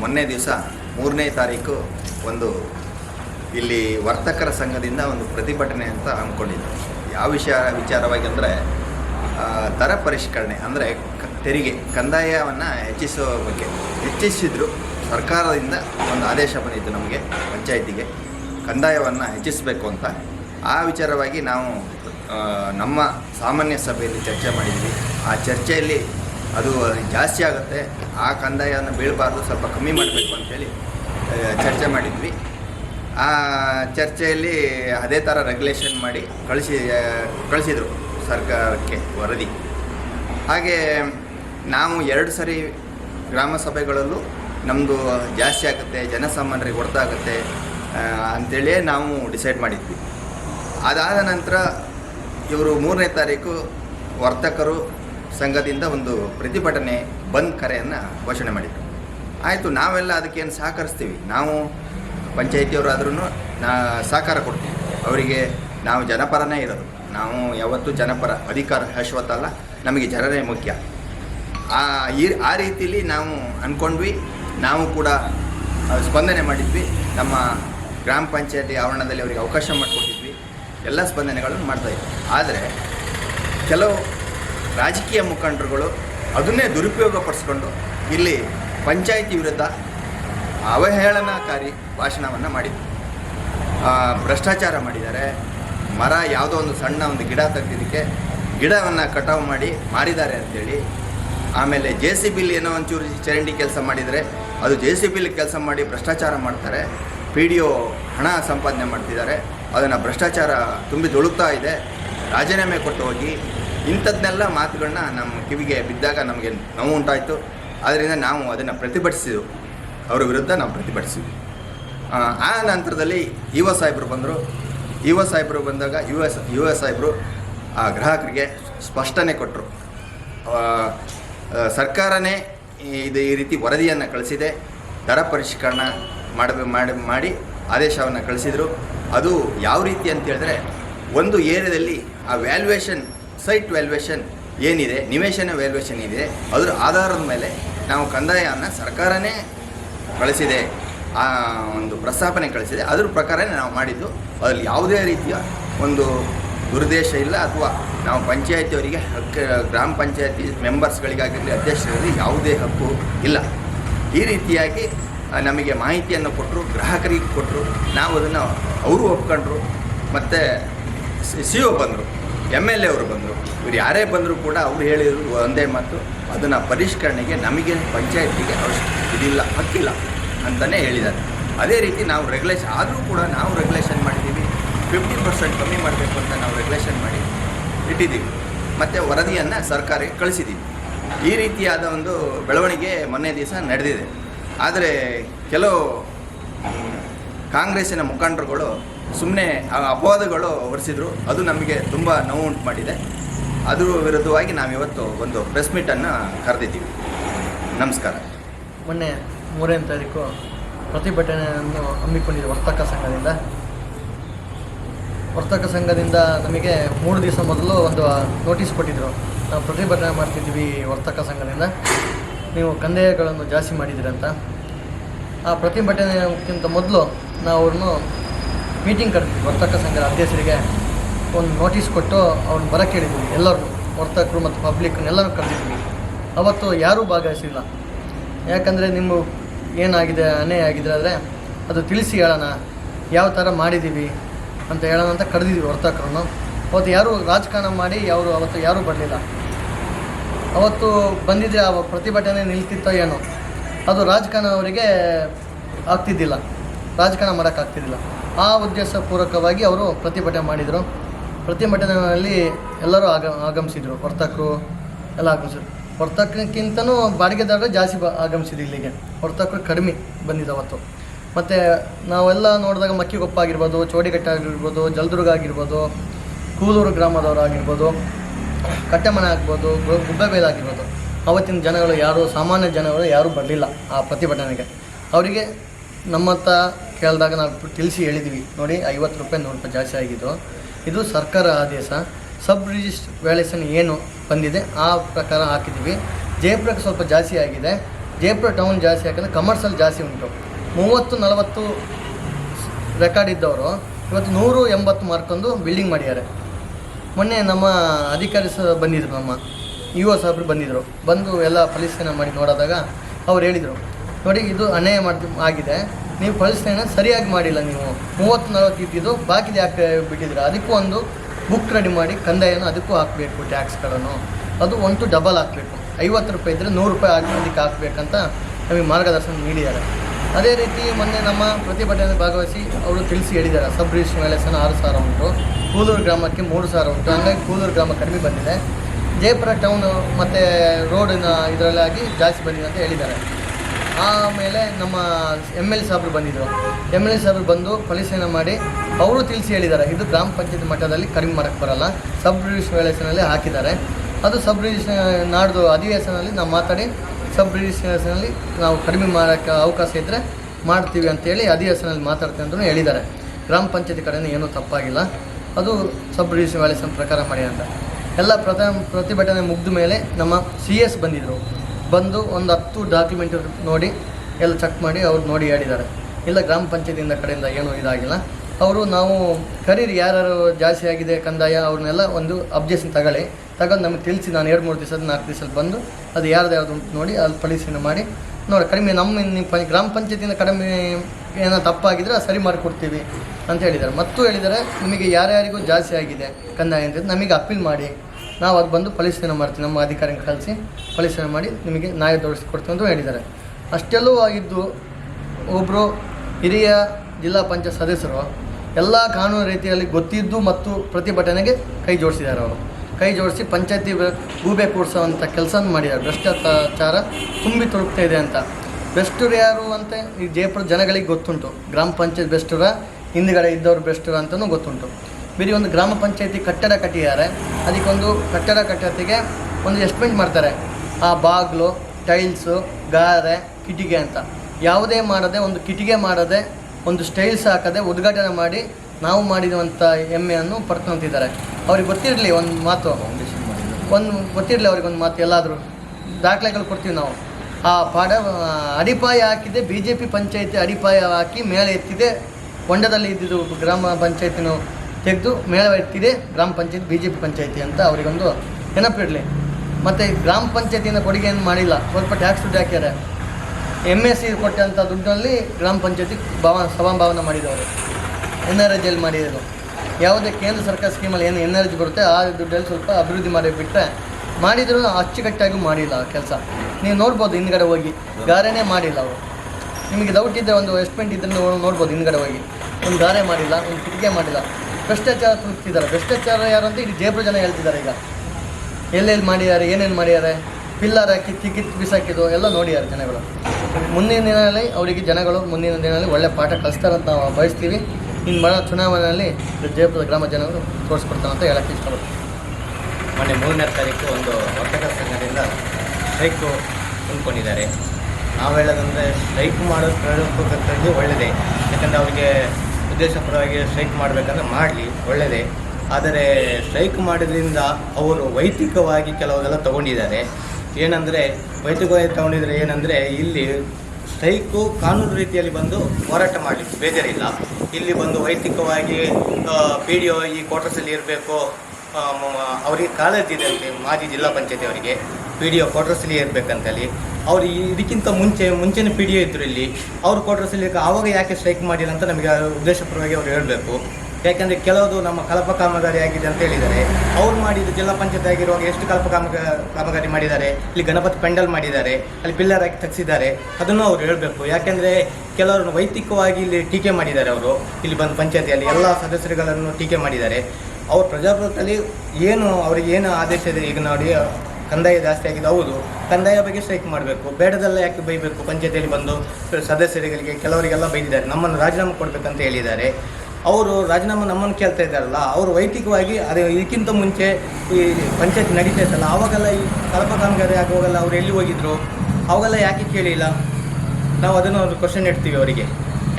ಮೊನ್ನೆ ದಿವಸ ಮೂರನೇ ತಾರೀಕು ಒಂದು ಇಲ್ಲಿ ವರ್ತಕರ ಸಂಘದಿಂದ ಒಂದು ಪ್ರತಿಭಟನೆ ಅಂತ ಅಂದ್ಕೊಂಡಿದ್ದೆ ಯಾವ ವಿಷಯ ವಿಚಾರವಾಗಿ ಅಂದರೆ ದರ ಪರಿಷ್ಕರಣೆ, ಅಂದರೆ ತೆರಿಗೆ, ಕಂದಾಯವನ್ನು ಹೆಚ್ಚಿಸುವ ಬಗ್ಗೆ. ಹೆಚ್ಚಿಸಿದ್ರು ಸರ್ಕಾರದಿಂದ ಒಂದು ಆದೇಶ ಬಂದಿತ್ತು ನಮಗೆ, ಪಂಚಾಯಿತಿಗೆ. ಕಂದಾಯವನ್ನು ಹೆಚ್ಚಿಸಬೇಕು ಅಂತ. ಆ ವಿಚಾರವಾಗಿ ನಾವು ನಮ್ಮ ಸಾಮಾನ್ಯ ಸಭೆಯಲ್ಲಿ ಚರ್ಚೆ ಮಾಡಿದ್ವಿ. ಆ ಚರ್ಚೆಯಲ್ಲಿ ಅದು ಜಾಸ್ತಿ ಆಗುತ್ತೆ. ಆ ಕಂದಾಯವನ್ನು ಬೀಳಬಾರ್ದು ಸ್ವಲ್ಪ ಕಮ್ಮಿ ಮಾಡಬೇಕು ಅಂತೇಳಿ ಆ, ಚರ್ಚೆ ಮಾಡಿದ್ವಿ. ಆ ಚರ್ಚೆಯಲ್ಲಿ ಅದೇ ಥರ ರೆಗ್ಯುಲೇಷನ್ ಮಾಡಿ ಕಳಿಸಿ ಕಳಿಸಿದರು ಸರ್ಕಾರಕ್ಕೆ ವರದಿ. ಹಾಗೆ ನಾವು ಎರಡು ಸರಿ ಗ್ರಾಮ ಸಭೆಗಳಲ್ಲೂ ನಮ್ಮದು ಜಾಸ್ತಿ ಆಗುತ್ತೆ ಜನಸಾಮಾನ್ಯರಿಗೆ ಹೊಡೆತಾಗುತ್ತೆ ಆ, ಅಂಥೇಳಿಯೇ ನಾವು ಡಿಸೈಡ್ ಮಾಡಿದ್ವಿ. ಅದಾದ ನಂತರ ಇವರು ಮೂರನೇ ತಾರೀಕು ವರ್ತಕರು ಸಂಘದಿಂದ ಒಂದು ಪ್ರತಿಭಟನೆ ಬಂದ್ ಕರೆಯನ್ನು ಘೋಷಣೆ ಮಾಡಿದರು. ಆಯಿತು, ನಾವೆಲ್ಲ ಅದಕ್ಕೇನು ಸಹಕರಿಸ್ತೀವಿ? ನಾವು ಪಂಚಾಯಿತಿಯವರಾದ್ರೂ ನಾ ಸಹಕಾರ ಕೊಡ್ತೀವಿ. ಅವರಿಗೆ ನಾವು ಜನಪರನೇ ಇರೋದು. ನಾವು ಯಾವತ್ತೂ ಜನಪರ ಅಧಿಕಾರ ಶಾಶ್ವತ ಅಲ್ಲ ನಮಗೆ ಜನರೇ ಮುಖ್ಯ. ಆ ಈ, ಆ ರೀತಿಯಲ್ಲಿ ನಾವು ಅಂದ್ಕೊಂಡ್ವಿ ನಾವು ಕೂಡ ಸ್ಪಂದನೆ ಮಾಡಿದ್ವಿ. ನಮ್ಮ ಗ್ರಾಮ ಪಂಚಾಯತಿ ಆವರಣದಲ್ಲಿ ಅವರಿಗೆ ಅವಕಾಶ ಮಾಡಿಕೊಟ್ಟಿದ್ವಿ. ಎಲ್ಲ ಸ್ಪಂದನೆಗಳನ್ನು ಮಾಡ್ತಾಯಿದ್ವಿ ಆದರೆ ಕೆಲವು ರಾಜಕೀಯ ಮುಖಂಡರುಗಳು ಅದನ್ನೇ ದುರುಪಯೋಗ ಪಡಿಸ್ಕೊಂಡು ಇಲ್ಲಿ ಪಂಚಾಯಿತಿ ವಿರುದ್ಧ ಅವಹೇಳನಕಾರಿ ಭಾಷಣವನ್ನು ಮಾಡಿದ್ರು. ಭ್ರಷ್ಟಾಚಾರ ಮಾಡಿದ್ದಾರೆ. ಮರ ಯಾವುದೋ ಒಂದು ಸಣ್ಣ ಒಂದು ಗಿಡ ತೆಗೆದಿದ್ದಕ್ಕೆ ಗಿಡವನ್ನು ಕಟಾವು ಮಾಡಿ ಮಾರಿದ್ದಾರೆ ಅಂತೇಳಿ. ಆಮೇಲೆ ಜೆ ಸಿ ಬಿಲ್ ಏನೋ ಒಂಚೂರು ಚರಂಡಿ ಕೆಲಸ ಮಾಡಿದರೆ ಅದು ಜೆ ಸಿ ಬಿಲ್ ಕೆಲಸ ಮಾಡಿ ಭ್ರಷ್ಟಾಚಾರ ಮಾಡ್ತಾರೆ. ಪಿ ಡಿ ಒ ಹಣ ಸಂಪಾದನೆ ಮಾಡ್ತಿದ್ದಾರೆ. ಅದನ್ನು ಭ್ರಷ್ಟಾಚಾರ ತುಂಬಿ ತುಳುಕ್ತಾ ಇದೆ. ರಾಜೀನಾಮೆ ಕೊಟ್ಟು ಹೋಗಿ ಇಂಥದ್ದನ್ನೆಲ್ಲ ಮಾತುಗಳನ್ನ ನಮ್ಮ ಕಿವಿಗೆ ಬಿದ್ದಾಗ ನಮಗೆ ನೋವು ಉಂಟಾಯಿತು. ಆದ್ದರಿಂದ ನಾವು ಅದನ್ನು ಪ್ರತಿಭಟಿಸಿದೆವು. ಅವರ ವಿರುದ್ಧ ನಾವು ಪ್ರತಿಭಟಿಸಿದ್ವಿ. ಆ, ನಂತರದಲ್ಲಿ ಯುವ ಸಾಹೇಬರು ಬಂದರು. ಯುವ ಸಾಹೇಬರು ಬಂದಾಗ ಯುವ ಯುವ ಸಾಹೇಬರು ಆ ಗ್ರಾಹಕರಿಗೆ ಸ್ಪಷ್ಟನೆ ಕೊಟ್ಟರು ಸರ್ಕಾರನೇ ಇದು ಈ ರೀತಿ ವರದಿಯನ್ನು ಕಳಿಸಿದೆ. ದರ ಪರಿಷ್ಕರಣ ಮಾಡಬೇ ಮಾಡಿ ಮಾಡಿ ಆದೇಶವನ್ನು ಕಳಿಸಿದರು. ಅದು ಯಾವ ರೀತಿ ಅಂತ ಹೇಳಿದ್ರೆ ಒಂದು ಏರಿಯಾದಲ್ಲಿ ಆ ವ್ಯಾಲ್ಯೂಯೇಷನ್ ಸೈಟ್ ವ್ಯಾಲ್ಯೂಯೇಷನ್ ಏನಿದೆ, ನಿವೇಶನ ವ್ಯಾಲ್ಯೂಯೇಷನ್ ಇದೆ, ಅದರ ಆಧಾರದ ಮೇಲೆ ನಾವು ಕಂದಾಯವನ್ನು ಸರ್ಕಾರನೇ ಕಳಿಸಿದೆ, ಆ ಒಂದು ಪ್ರಸ್ತಾಪನೆ ಕಳಿಸಿದೆ, ಅದ್ರ ಪ್ರಕಾರನೇ ನಾವು ಮಾಡಿದ್ದು. ಅದರಲ್ಲಿ ಯಾವುದೇ ರೀತಿಯ ಒಂದು ದುರುದ್ದೇಶ ಇಲ್ಲ, ಅಥವಾ ನಾವು ಪಂಚಾಯತಿಯವರಿಗೆ ಹಕ್ಕು ಗ್ರಾಮ ಪಂಚಾಯತಿ ಮೆಂಬರ್ಸ್ಗಳಿಗಾಗಿರಲಿ ಅಧ್ಯಕ್ಷರಲ್ಲಿ ಯಾವುದೇ ಹಕ್ಕು ಇಲ್ಲ. ಈ ರೀತಿಯಾಗಿ ನಮಗೆ ಮಾಹಿತಿಯನ್ನು ಕೊಟ್ಟರು ಗ್ರಾಹಕರಿಗೆ ಕೊಟ್ಟರು ನಾವು ಅದನ್ನು, ಅವರು ಒಪ್ಕೊಂಡ್ರು, ಮತ್ತು ಸಿ ಒ ಬಂದರು. ಎಂ ಎಲ್ ಎ ಅವರು ಬಂದರು. ಇವ್ರು ಯಾರೇ ಬಂದರೂ ಕೂಡ ಅವ್ರು ಹೇಳಿದ್ರು ಒಂದೇ ಮಾತು. ಅದನ್ನು ಪರಿಷ್ಕರಣೆಗೆ ನಮಗೆ ಪಂಚಾಯತಿಗೆ ಅವಶ್ಯ ಇದಿಲ್ಲ, ಹಕ್ಕಿಲ್ಲ ಅಂತಲೇ ಹೇಳಿದ್ದಾರೆ. ಅದೇ ರೀತಿ ನಾವು ರೆಗ್ಯುಲೇಷನ್ ಆದರೂ ಕೂಡ ನಾವು ರೆಗ್ಯುಲೇಷನ್ ಮಾಡಿದ್ದೀವಿ. ಫಿಫ್ಟಿ ಪರ್ಸೆಂಟ್ ಕಮ್ಮಿ ಮಾಡಬೇಕು ಅಂತ ನಾವು ರೆಗ್ಯುಲೇಷನ್ ಮಾಡಿ ಇಟ್ಟಿದ್ದೀವಿ. ಮತ್ತು ವರದಿಯನ್ನು ಸರ್ಕಾರಕ್ಕೆ ಕಳಿಸಿದ್ದೀವಿ. ಈ ರೀತಿಯಾದ ಒಂದು ಬೆಳವಣಿಗೆ ಮೊನ್ನೆ ದಿವಸ ನಡೆದಿದೆ. ಆದರೆ ಕೆಲವು ಕಾಂಗ್ರೆಸ್ಸಿನ ಮುಖಂಡರುಗಳು ಸುಮ್ಮನೆ ಅಪವಾದಗಳು ಹೊರಿಸಿದ್ರು. ಅದು ನಮಗೆ ತುಂಬ ನೋವು ಉಂಟು ಮಾಡಿದೆ. ಅದರ ವಿರುದ್ಧವಾಗಿ ನಾವಿವತ್ತು ಒಂದು ಪ್ರೆಸ್ ಮೀಟನ್ನು ಕರೆದಿದ್ದೀವಿ. ನಮಸ್ಕಾರ. ಮೊನ್ನೆ ಮೂರನೇ ತಾರೀಕು ಪ್ರತಿಭಟನೆಯನ್ನು ಹಮ್ಮಿಕೊಂಡಿದೆ ವರ್ತಕ ಸಂಘದಿಂದ. ವರ್ತಕ ಸಂಘದಿಂದ ನಮಗೆ ಮೂರು ದಿವಸ ಮೊದಲು ಒಂದು ನೋಟಿಸ್ ಕೊಟ್ಟಿದ್ದರು ನಾವು ಪ್ರತಿಭಟನೆ ಮಾಡ್ತಿದ್ದೀವಿ ವರ್ತಕ ಸಂಘದಿಂದ. ನೀವು ಕಂದಾಯಗಳನ್ನು ಜಾಸ್ತಿ ಮಾಡಿದ್ದೀರಂತ. ಆ ಪ್ರತಿಭಟನೆಗಿಂತ ಮೊದಲು ನಾವು ಅವ್ರನ್ನು ಮೀಟಿಂಗ್ ಕರೆದಿದ್ವಿ ವರ್ತಕ ಸಂಘದ ಅಧ್ಯಕ್ಷರಿಗೆ ಒಂದು ನೋಟಿಸ್ ಕೊಟ್ಟು ಅವ್ನ ಬರೋಕ್ಕೆ ಹೇಳಿದ್ವಿ ಎಲ್ಲರೂ ವರ್ತಕರು ಮತ್ತು ಪಬ್ಲಿಕ್ನೆಲ್ಲರೂ ಕರೆದಿದ್ವಿ. ಅವತ್ತು ಯಾರೂ ಭಾಗವಹಿಸಿಲ್ಲ. ಯಾಕಂದರೆ ನಿಮ್ಮ ಏನಾಗಿದೆ ಅನೇ ಆಗಿದೆ ಆದರೆ ಅದು ತಿಳಿಸಿ ಹೇಳೋಣ, ಯಾವ ಥರ ಮಾಡಿದ್ದೀವಿ ಅಂತ ಹೇಳೋಣ ಅಂತ ಕರೆದಿದ್ವಿ ವರ್ತಕರನ್ನು. ಅವತ್ತು ಯಾರೂ ರಾಜಕಾರಣ ಮಾಡಿ ಯಾರು ಅವತ್ತು ಯಾರೂ ಬರಲಿಲ್ಲ. ಅವತ್ತು ಬಂದಿದ್ದರೆ ಆ ಪ್ರತಿಭಟನೆ ನಿಲ್ತಿತ್ತೋ ಏನೋ, ಅದು ರಾಜಕಾರಣ ಅವರಿಗೆ ಆಗ್ತಿದ್ದಿಲ್ಲ. ರಾಜಕಾರಣ ಮಾಡೋಕ್ಕಾಗ್ತಿರಲಿಲ್ಲ. ಆ ಉದ್ದೇಶ ಪೂರ್ವಕವಾಗಿ ಅವರು ಪ್ರತಿಭಟನೆ ಮಾಡಿದರು. ಪ್ರತಿಭಟನೆಯಲ್ಲಿ ಎಲ್ಲರೂ ಆಗ, ಆಗಮಿಸಿದರು. ವರ್ತಕರು ಎಲ್ಲ ಆಗಮಿಸಿದ್ರು. ವರ್ತಕಕ್ಕಿಂತನೂ ಬಾಡಿಗೆದಾರರು ಜಾಸ್ತಿ ಬ ಆಗಮಿಸಿದ್ರು ಇಲ್ಲಿಗೆ. ವರ್ತಕರು ಕಡಿಮೆ ಬಂದಿದ್ದು ಅವತ್ತು. ಮತ್ತು ನಾವೆಲ್ಲ ನೋಡಿದಾಗ ಮಕ್ಕಿಗೊಪ್ಪ ಆಗಿರ್ಬೋದು ಚೋಡಿಗಟ್ಟ ಆಗಿರ್ಬೋದು ಜಲದುರ್ಗ ಆಗಿರ್ಬೋದು ಕೂದೂರು ಗ್ರಾಮದವರು ಆಗಿರ್ಬೋದು ಕಟ್ಟೆಮನೆ ಆಗ್ಬೋದು, ಗು- ಗುಡ್ಡಬೇಲ್ ಆಗಿರ್ಬೋದು. ಅವತ್ತಿನ ಜನಗಳು ಯಾರು, ಸಾಮಾನ್ಯ ಜನಗಳು ಯಾರೂ ಬರಲಿಲ್ಲ ಆ ಪ್ರತಿಭಟನೆಗೆ. ಅವರಿಗೆ ನಮ್ಮತ್ತ ಕೇಳಿದಾಗ ನಾವು ತಿಳಿಸಿ ಹೇಳಿದ್ವಿ. ನೋಡಿ, ಐವತ್ತು ರೂಪಾಯಿ ನೂರು ರೂಪಾಯಿ ಜಾಸ್ತಿ ಆಗಿದ್ದು. ಇದು ಸರ್ಕಾರ ಆದೇಶ. ಸಬ್ ರಿಜಿಸ್ಟರ್ ವ್ಯಾಲ್ಯೂಷನ್ ಏನು ಬಂದಿದೆ, ಆ ಪ್ರಕಾರ ಹಾಕಿದ್ದೀವಿ. ಜಯಪುರಕ್ಕೆ ಸ್ವಲ್ಪ ಜಾಸ್ತಿ ಆಗಿದೆ. ಜಯಪುರ ಟೌನ್ ಜಾಸ್ತಿ ಯಾಕಂದರೆ ಕಮರ್ಷಿಯಲ್ ಜಾಸ್ತಿ ಉಂಟು. ಮೂವತ್ತು, ನಲವತ್ತು ರೆಕಾರ್ಡ್ ಇದ್ದವರು. ಇವತ್ತು ನೂರು ಎಂಬತ್ತು ಮಾರ್ಕೊಂಡು ಬಿಲ್ಡಿಂಗ್ ಮಾಡಿದ್ದಾರೆ. ಮೊನ್ನೆ ನಮ್ಮ ಅಧಿಕಾರಿ ಸಹ ಬಂದಿದ್ರು ನಮ್ಮ ಇ ಒ ಸಾಹೇಬ್ರು ಬಂದಿದ್ದರು ಬಂದು ಎಲ್ಲ ಪರಿಶೀಲನೆ ಮಾಡಿ ನೋಡಿದಾಗ ಅವ್ರು ಹೇಳಿದರು. ನೋಡಿ, ಇದು ಅನ್ಯಾಯ ಮಾಡಿ, ಆಗಿದೆ. ನೀವು ಪರಿಶೀಲನೆ ಸರಿಯಾಗಿ ಮಾಡಿಲ್ಲ ನೀವು. ಮೂವತ್ತು, ನಲವತ್ತು ಇದ್ದಿದ್ದು ಬಾಕಿದು ಯಾಕೆ ಬಿಟ್ಟಿದ್ದೀರಾ. ಅದಕ್ಕೂ ಒಂದು ಬುಕ್ ರೆಡಿ ಮಾಡಿ, ಕಂದಾಯನ ಅದಕ್ಕೂ ಹಾಕಬೇಕು, ಟ್ಯಾಕ್ಸ್ಗಳನ್ನು. ಅದು ಒಂದು ಡಬಲ್ ಹಾಕಬೇಕು. ಐವತ್ತು ರೂಪಾಯಿ ಇದ್ದರೆ ನೂರು ರೂಪಾಯಿ ಆಗಿ ಅದಕ್ಕೆ ಹಾಕಬೇಕಂತ ನಮಗೆ ಮಾರ್ಗದರ್ಶನ ನೀಡಿದ್ದಾರೆ. ಅದೇ ರೀತಿ ಮೊನ್ನೆ ನಮ್ಮ ಪ್ರತಿಭಟನೆ ಭಾಗವಹಿಸಿ ಅವರು ತಿಳಿಸಿ ಹೇಳಿದ್ದಾರೆ. ಸಬ್ ರಿಜಿಸ್ಟರ್ ಮೇಲೆ ಸಹ ಆರು ಸಾವಿರ ಉಂಟು. ಕೂಲೂರು ಗ್ರಾಮಕ್ಕೆ ಮೂರು ಸಾವಿರ ಉಂಟು. ಹಂಗಾಗಿ ಕೂಲೂರು ಗ್ರಾಮ ಕಡಿಮೆ ಬಂದಿದೆ. ಜಯಪುರ ಟೌನು ಮತ್ತು ರೋಡಿನ ಇದರಲ್ಲಾಗಿ ಜಾಸ್ತಿ ಬಂದಿದೆ ಅಂತ ಹೇಳಿದ್ದಾರೆ. ಆಮೇಲೆ ನಮ್ಮ ಎಂ ಎಲ್ ಸಾಬ್ರು ಬಂದಿದ್ದರು ಎಂ ಎಲ್ ಸಾಬ್ರು ಬಂದು ಪರಿಶೀಲನೆ ಮಾಡಿ ಅವರು ತಿಳಿಸಿ ಹೇಳಿದ್ದಾರೆ ಇದು ಗ್ರಾಮ ಪಂಚಾಯತ್ ಮಟ್ಟದಲ್ಲಿ ಕಡಿಮೆ ಮಾಡೋಕ್ಕೆ ಬರಲ್ಲ ಸಬ್ ರಿಜಿಸ್ಟ್ರೇಷನಲ್ಲಿ ಹಾಕಿದ್ದಾರೆ. ಅದು ಸಬ್ ರಿಜಿಸ್ಟ್ರೇಷನ್ ನಾಡ್ದು ಅಧಿವೇಶನದಲ್ಲಿ ನಾವು ಮಾತಾಡಿ ಸಬ್ ರಿಜಿಸ್ಟ್ರೇಷನಲ್ಲಿ ನಾವು ಕಡಿಮೆ ಮಾಡೋಕ್ಕೆ ಅವಕಾಶ ಇದ್ದರೆ ಮಾಡ್ತೀವಿ ಅಂತೇಳಿ ಅಧಿವೇಶನದಲ್ಲಿ ಮಾತಾಡ್ತೀವಿ ಅಂತಲೂ ಹೇಳಿದ್ದಾರೆ. ಗ್ರಾಮ ಪಂಚಾಯತಿ ಕಡೆಯೂ ಏನೂ ತಪ್ಪಾಗಿಲ್ಲ. ಅದು ಸಬ್ ರಿಜಿಸ್ಟ್ರೇಷನ್ ಪ್ರಕಾರ ಮಾಡಿ ಅಂತ. ಎಲ್ಲ ಪ್ರಥಮ ಪ್ರತಿಭಟನೆ ಮುಗಿದ ಮೇಲೆ ನಮ್ಮ ಸಿ ಎಸ್ ಬಂದಿದ್ದರು ಬಂದು ಒಂದು ಹತ್ತು ಡಾಕ್ಯುಮೆಂಟ್ ನೋಡಿ, ಎಲ್ಲ ಚೆಕ್ ಮಾಡಿ ಅವ್ರು ನೋಡಿ ಹೇಳಿದ್ದಾರೆ. ಇಲ್ಲ, ಗ್ರಾಮ ಪಂಚಾಯತಿಯಿಂದ ಕಡೆಯಿಂದ ಏನೂ ಇದಾಗಿಲ್ಲ. ಅವರು ನಾವು ಕರೀರಿ ಯಾರು ಜಾಸ್ತಿ ಆಗಿದೆ, ಕಂದಾಯ, ಅವ್ರನ್ನೆಲ್ಲ ಒಂದು ಅಬ್ಜೆಕ್ಷನ್ ತಗೊಳ್ಳಿ. ತಗೊಂಡು ನಮಗೆ ತಿಳಿಸಿ, ನಾನು ಎರಡು, ಮೂರು ದಿವಸದ ನಾಲ್ಕು ದಿವಸದಲ್ಲಿ ಬಂದು ಅದು ಯಾರ್ದು ಯಾವುದು ನೋಡಿ ಅಲ್ಲಿ ಪರಿಶೀಲನೆ ಮಾಡಿ. ನೋಡಿ, ಕಡಿಮೆ ನಮ್ಮ ನಿಮ್ಮ ಗ್ರಾಮ ಪಂಚಾಯತಿಯಿಂದ ಕಡಿಮೆ ಏನೋ ತಪ್ಪಾಗಿದ್ರೆ ಅದು ಸರಿ ಮಾಡಿಕೊಡ್ತೀವಿ ಅಂತ ಹೇಳಿದ್ದಾರೆ. ಮತ್ತು ಹೇಳಿದ್ದಾರೆ, ನಿಮಗೆ ಯಾರ್ಯಾರಿಗೂ ಜಾಸ್ತಿ ಆಗಿದೆ ಕಂದಾಯ ಅಂತ ನಮಗೆ ಅಪೀಲ್ ಮಾಡಿ. ನಾವು ಅದು ಬಂದು ಪರಿಶೀಲನೆ ಮಾಡ್ತೀವಿ, ನಮ್ಮ ಅಧಿಕಾರಿನ ಕಳಿಸಿ ಪರಿಶೀಲನೆ ಮಾಡಿ ನಿಮಗೆ ನ್ಯಾಯ ಕೊಡ್ತೀವಿ ಅಂತ ಹೇಳಿದ್ದಾರೆ. ಅಷ್ಟೆಲ್ಲೂ ಆಗಿದ್ದು ಒಬ್ಬರು ಹಿರಿಯ ಜಿಲ್ಲಾ ಪಂಚಾಯತ್ ಸದಸ್ಯರು ಎಲ್ಲ ಕಾನೂನು ರೀತಿಯಲ್ಲಿ ಗೊತ್ತಿದ್ದು ಮತ್ತು ಪ್ರತಿಭಟನೆಗೆ ಕೈ ಜೋಡಿಸಿದ್ದಾರೆ ಅವರು. ಕೈ ಜೋಡಿಸಿ ಪಂಚಾಯತಿ ಗೂಬೆ ಕೂಡಿಸೋವಂಥ ಕೆಲಸ ಮಾಡಿದ್ದಾರೆ. ಭ್ರಷ್ಟಾಚಾರ ತುಂಬಿ ತುಳುಕ್ತಾ ಇದೆ ಅಂತ. ಬೆಸ್ಟರು ಯಾರು ಅಂತ ಈ ಜಯಪುರ ಜನಗಳಿಗೆ ಗೊತ್ತುಂಟು. ಗ್ರಾಮ ಪಂಚಾಯತ್ ಬೆಸ್ಟರ ಹಿಂದುಗಡೆ ಇದ್ದವರು ಬೆಸ್ಟರ ಅಂತಲೂ ಗೊತ್ತುಂಟು. ಬೇರೆ ಒಂದು ಗ್ರಾಮ ಪಂಚಾಯತಿ ಕಟ್ಟಡ ಕಟ್ಟಿದ್ದಾರೆ. ಅದಕ್ಕೊಂದು ಕಟ್ಟಡ ಕಟ್ಟತಿಗೆ ಒಂದು ಎಸ್ಟಿಮೇಟ್ ಮಾಡ್ತಾರೆ. ಆ ಬಾಗಿಲು ಟೈಲ್ಸು ಗಾರೆ ಕಿಟಿಗೆ ಅಂತ. ಯಾವುದೇ ಮಾಡದೆ ಒಂದು ಕಿಟಿಗೆ ಮಾಡದೆ ಒಂದು ಸ್ಟೈಲ್ಸ್ ಹಾಕದೆ ಉದ್ಘಾಟನೆ ಮಾಡಿ ನಾವು ಮಾಡಿರುವಂಥ ಹೆಮ್ಮೆಯನ್ನು ಪಡ್ಕೊಂತಿದ್ದಾರೆ ಅವ್ರಿಗೆ ಗೊತ್ತಿರಲಿ ಒಂದು ಮಾತು. ಒಂದು ಗೊತ್ತಿರಲಿ ಅವ್ರಿಗೊಂದು ಮಾತು ಎಲ್ಲಾದರೂ. ದಾಖಲೆಗಳು ಕೊಡ್ತೀವಿ ನಾವು. ಆ ಪಾಡ ಅಡಿಪಾಯ ಹಾಕಿದೆ ಬಿ ಜೆ ಪಿ ಪಂಚಾಯತಿ ಅಡಿಪಾಯ ಹಾಕಿ ಮೇಲೆ ಎತ್ತಿದೆ ಹೊಂಡದಲ್ಲಿ ಇದ್ದಿದ್ದು ಗ್ರಾಮ ಪಂಚಾಯತಿನ ತೆಗೆದು ಮೇಳವೆತ್ತಿದೆ ಗ್ರಾಮ ಪಂಚಾಯತ್ ಬಿ ಜೆ ಪಿ ಪಂಚಾಯತಿ ಅಂತ ಅವರಿಗೊಂದು ನೆನಪಿರಲಿ ಮತ್ತು ಗ್ರಾಮ ಪಂಚಾಯಿತಿಯಿಂದ ಕೊಡುಗೆ ಏನು ಮಾಡಿಲ್ಲ. ಸ್ವಲ್ಪ ಟ್ಯಾಕ್ಸ್ ದುಡ್ಡು ಹಾಕ್ಯಾರೆ. ಎಂ ಎಸ್ ಸಿ ಕೊಟ್ಟಂಥ ದುಡ್ಡಲ್ಲಿ ಗ್ರಾಮ ಪಂಚಾಯತಿ ಭಾವ, ಸಭಾಭವನ ಮಾಡಿದವರು. ಎನ್ ಆರ್ ಎಲ್ ಮಾಡಿದರು ಯಾವುದೇ ಕೇಂದ್ರ ಸರ್ಕಾರ ಸ್ಕೀಮಲ್ಲಿ ಏನು ಎನ್ ಆರ್ ಬರುತ್ತೆ, ಆ ದುಡ್ಡಲ್ಲಿ ಸ್ವಲ್ಪ ಅಭಿವೃದ್ಧಿ ಮಾಡಿ ಬಿಟ್ಟರೆ ಮಾಡಿದರೂ ಅಚ್ಚುಕಟ್ಟಾಗಿ ಮಾಡಿಲ್ಲ ಆ ಕೆಲಸ. ನೀವು ನೋಡ್ಬೋದು ಹಿಂದ್ಗಡೆ ಹೋಗಿ. ಗಾರೆನೇ ಮಾಡಿಲ್ಲ ಅವರು. ನಿಮಗೆ ಡೌಟ್ ಇದ್ದರೆ ಒಂದು ವೆಸ್ಟ್ಮೆಂಟ್ ಇದ್ದರೆ ನೋಡ್ಬೋದು ಹಿಂದ್ಗಡೆ ಹೋಗಿ. ಒಂದು ಗಾರೆ ಮಾಡಿಲ್ಲ, ಒಂದು ಕಿಟಕಿ ಮಾಡಿಲ್ಲ. ಭ್ರಷ್ಟಾಚಾರ ತುಳಿತಿದ್ದಾರೆ ಭ್ರಷ್ಟಾಚಾರ ಯಾರು ಅಂತ ಜೇಬ್ರ ಜನ ಹೇಳ್ತಿದ್ದಾರೆ ಈಗ. ಎಲ್ಲೆಲ್ಲಿ ಮಾಡಿದ್ದಾರೆ, ಏನೇನು ಮಾಡಿದ್ದಾರೆ? ಪಿಲ್ಲರ್ ಹಾಕಿ ಟಿಕೆಟ್ ಬಿಸಾಕಿದ್ದು ಎಲ್ಲ ನೋಡಿದ್ದಾರೆ ಜನಗಳು. ಮುಂದಿನ ದಿನದಲ್ಲಿ ಅವರಿಗೆ ಜನಗಳು ಮುಂದಿನ ದಿನದಲ್ಲಿ ಒಳ್ಳೆ ಪಾಠ ಕಲಿಸ್ತಾರಂತ ನಾವು ಬಯಸ್ತೀವಿ. ಇನ್ನು ಬರೋ ಚುನಾವಣೆಯಲ್ಲಿ ಜಯಪುರ ಗ್ರಾಮ ಜನರು ತೋರಿಸ್ಕೊಡ್ತಾರೆ ಅಂತ ಹೇಳಕ್ಕೆ ಇಷ್ಟಪಡ್ತೀನಿ. ಮೊನ್ನೆ ಮೂರನೇ ತಾರೀಕು ಒಂದು ವರ್ತಕ ಸಂಘದಿಂದ ಸ್ಟ್ರೈಕು ಅಂದ್ಕೊಂಡಿದ್ದಾರೆ ನಾವು ಹೇಳೋದಂದರೆ ಸ್ಟ್ರೈಕ್ ಮಾಡೋದು ಪ್ರಜಾಪ್ರಭುತ್ವದಲ್ಲಿ ಒಳ್ಳೆಯದೇ ಯಾಕಂದರೆ ಅವರಿಗೆ ಉದ್ದೇಶಪರವಾಗಿ ಸ್ಟ್ರೈಕ್ ಮಾಡಬೇಕಂದ್ರೆ ಮಾಡಲಿ ಒಳ್ಳೆಯದೇ ಆದರೆ ಸ್ಟ್ರೈಕ್ ಮಾಡೋದ್ರಿಂದ ಅವರು ವೈಯಕ್ತಿಕವಾಗಿ ಕೆಲವೆಲ್ಲ ತಗೊಂಡಿದ್ದಾರೆ. ಏನಂದರೆ, ವೈಯಕ್ತಿಕವಾಗಿ ತಗೊಂಡಿದ್ರೆ ಏನಂದರೆ, ಇಲ್ಲಿ ಸ್ಟ್ರೈಕು ಕಾನೂನು ರೀತಿಯಲ್ಲಿ ಬಂದು ಹೋರಾಟ ಮಾಡಲಿಕ್ಕೆ ಬೇಜಾರಿಲ್ಲ. ಇಲ್ಲಿ ಬಂದು ವೈಯಕ್ತಿಕವಾಗಿ ಪಿ ಡಿ ಒ ಈ ಕ್ವಾರ್ಟರ್ಸಲ್ಲಿ ಇರಬೇಕು ಅವರಿಗೆ ಕಾಳಜಿ ಇದೆ ಮಾಜಿ ಜಿಲ್ಲಾ ಪಂಚಾಯತಿ ಅವರಿಗೆ. ಪಿ ಡಿ ಒ ಕ್ವಾರ್ಟರ್ಸಲ್ಲಿ ಇರಬೇಕಂತಲ್ಲಿ ಅವ್ರು ಇದಕ್ಕಿಂತ ಮುಂಚೆ, ಮುಂಚೆನೇ ಪಿ ಡಿ ಎ ಇದ್ರು ಇಲ್ಲಿ, ಅವ್ರು ಕ್ವಾರ್ಟರ್ಸಲ್ಲಿ ಆವಾಗ ಯಾಕೆ ಸ್ಟ್ರೈಕ್ ಮಾಡಿಲ್ಲ ಅಂತ ನಮಗೆ ಉದ್ದೇಶಪರವಾಗಿ ಅವ್ರು ಹೇಳಬೇಕು. ಯಾಕೆಂದರೆ ಕೆಲವರು ನಮ್ಮ ಕಲಪ ಕಾಮಗಾರಿ ಆಗಿದೆ ಅಂತ ಹೇಳಿದ್ದಾರೆ. ಅವ್ರು ಮಾಡಿದ್ದು ಜಿಲ್ಲಾ ಪಂಚಾಯತ್ ಆಗಿರುವಾಗ ಎಷ್ಟು ಕಲಪ ಕಾಮಗ, ಕಾಮಗಾರಿ ಮಾಡಿದ್ದಾರೆ, ಇಲ್ಲಿ ಗಣಪತಿ ಪೆಂಡಲ್ ಮಾಡಿದ್ದಾರೆ, ಅಲ್ಲಿ ಪಿಲ್ಲರ್ ಹಾಕಿ ತಗ್ಸಿದ್ದಾರೆ, ಅದನ್ನು ಅವ್ರು ಹೇಳಬೇಕು. ಯಾಕೆಂದರೆ ಕೆಲವರು ವೈಯಕ್ತಿಕವಾಗಿ ಇಲ್ಲಿ ಟೀಕೆ ಮಾಡಿದ್ದಾರೆ ಅವರು. ಇಲ್ಲಿ ಬಂದು ಪಂಚಾಯತಿಯಲ್ಲಿ ಎಲ್ಲ ಸದಸ್ಯರುಗಳನ್ನು ಟೀಕೆ ಮಾಡಿದ್ದಾರೆ. ಅವ್ರ ಪ್ರಜಾಪ್ರಭುತ್ವದಲ್ಲಿ ಏನು, ಅವರಿಗೆ ಏನು ಆದೇಶ ಇದೆ ಈಗ ನೋಡಿ ಕಂದಾಯ ಜಾಸ್ತಿ ಆಗಿದೆ, ಹೌದು. ಕಂದಾಯ ಬಗ್ಗೆ ಸ್ಟ್ರೈಕ್ ಮಾಡಬೇಕು. ಬೇಡದಲ್ಲ ಯಾಕೆ ಬೈಬೇಕು? ಪಂಚಾಯತಿಯಲ್ಲಿ ಬಂದು ಸದಸ್ಯರುಗಳಿಗೆ ಕೆಲವರಿಗೆಲ್ಲ ಬೈದಿದ್ದಾರೆ. ನಮ್ಮನ್ನು ರಾಜೀನಾಮೆ ಕೊಡಬೇಕಂತ ಹೇಳಿದ್ದಾರೆ. ಅವರು ರಾಜೀನಾಮೆ ನಮ್ಮನ್ನು ಕೇಳ್ತಾ ಇದ್ದಾರಲ್ಲ, ಅವರು ವೈಯಕ್ತಿಕವಾಗಿ ಅದೇ ಇದಕ್ಕಿಂತ ಮುಂಚೆ ಈ ಪಂಚಾಯತ್ ನಡೀತಾ ಇತ್ತಲ್ಲ ಆವಾಗೆಲ್ಲ ಈ ಕಲಪ ಕಾಮಗಾರಿ ಆಗುವಾಗೆಲ್ಲ ಅವ್ರು ಎಲ್ಲಿ ಹೋಗಿದ್ರು? ಅವಾಗೆಲ್ಲ ಯಾಕೆ ಕೇಳಿಲ್ಲ? ನಾವು ಅದನ್ನು ಒಂದು ಕ್ವಶನ್ ಇಡ್ತೀವಿ ಅವರಿಗೆ.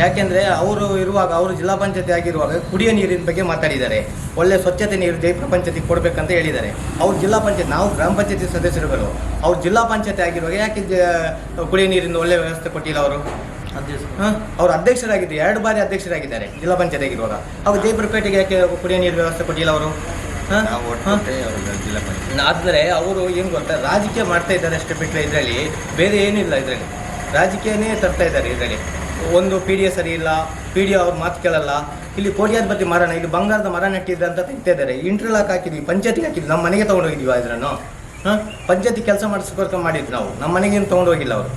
ಯಾಕೆಂದರೆ ಅವರು ಇರುವಾಗ ಅವರು ಜಿಲ್ಲಾ ಪಂಚಾಯತಿ ಆಗಿರುವಾಗ ಕುಡಿಯೋ ನೀರಿನ ಬಗ್ಗೆ ಮಾತಾಡಿದ್ದಾರೆ. ಒಳ್ಳೆ ಸ್ವಚ್ಛತೆ ನೀರು ಜೈಪುರ ಪಂಚಾಯತಿಗೆ ಕೊಡಬೇಕಂತ ಹೇಳಿದ್ದಾರೆ. ಅವ್ರು ಜಿಲ್ಲಾ ಪಂಚಾಯತ್ ನಾವು ಗ್ರಾಮ ಪಂಚಾಯತಿ ಸದಸ್ಯರುಗಳು. ಅವ್ರು ಜಿಲ್ಲಾ ಪಂಚಾಯತಿ ಆಗಿರುವಾಗ ಯಾಕೆ ಕುಡಿಯೋ ನೀರಿನ ಒಳ್ಳೆ ವ್ಯವಸ್ಥೆ ಕೊಟ್ಟಿಲ್ಲ ಅವರು? ಹಾಂ? ಅವ್ರು ಅಧ್ಯಕ್ಷರಾಗಿದ್ದು ಎರಡು ಬಾರಿ ಅಧ್ಯಕ್ಷರಾಗಿದ್ದಾರೆ ಜಿಲ್ಲಾ ಪಂಚಾಯತ್ ಆಗಿರುವಾಗ. ಅವ್ರು ಜೈಪುರಪೇಟೆಗೆ ಯಾಕೆ ಕುಡಿಯೋ ನೀರು ವ್ಯವಸ್ಥೆ ಕೊಟ್ಟಿಲ್ಲ ಅವರು? ಪಂಚಾಯತ್. ಆದರೆ ಅವರು ಏನು ಗೊತ್ತಾ ರಾಜಕೀಯ ಮಾಡ್ತಾ ಇದ್ದಾರೆ ಅಷ್ಟೇ ಬಿಟ್ಟರೆ ಇದರಲ್ಲಿ ಬೇರೆ ಏನಿಲ್ಲ ಇದರಲ್ಲಿ. ರಾಜಕೀಯನೇ ತರ್ತಾ ಇದ್ದಾರೆ ಇದರಲ್ಲಿ. ಒಂದು ಪಿ ಡಿ ಎ ಸರಿ ಇಲ್ಲ ಪಿ ಡಿ ಅವ್ರ ಮಾತು ಕೇಳಲ್ಲ. ಇಲ್ಲಿ ಕೋಟ್ಯಾಧಿಪತಿ ಮರಣ, ಇಲ್ಲಿ ಬಂಗಾರದ ಮರ ನೆಟ್ಟಿದ್ರೆ ಅಂತ ತೆಗಿತಾ ಇದ್ದಾರೆ. ಇಂಟರ್ಲಾಕ್ ಹಾಕಿದ್ವಿ, ಪಂಚಾಯತಿಗೆ ಹಾಕಿದ್ವಿ ನಮ್ಮ ಮನೆಗೆ ತೊಗೊಂಡೋಗಿದ್ವಿ ಇದನ್ನು ಹಾಂ? ಪಂಚಾಯತಿ ಕೆಲಸ ಮಾಡಿಸ್ಕೋಸ್ಕರ ಮಾಡಿದ್ವಿ ನಾವು. ನಮ್ಮ ಮನೆಗೇನು ತೊಗೊಂಡೋಗಿಲ್ಲ ಅವರು.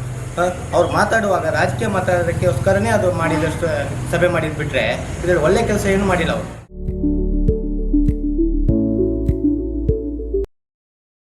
ಅವ್ರು ಮಾತಾಡುವಾಗ ರಾಜಕೀಯ ಮಾತಾಡೋದಕ್ಕೋಸ್ಕರನೇ ಅದು ಮಾಡಿದಷ್ಟು ಸಭೆ ಮಾಡಿದ್ಬಿಟ್ರೆ ಇದರಲ್ಲಿ ಒಳ್ಳೆ ಕೆಲಸ ಏನು ಮಾಡಿಲ್ಲ ಅವರು.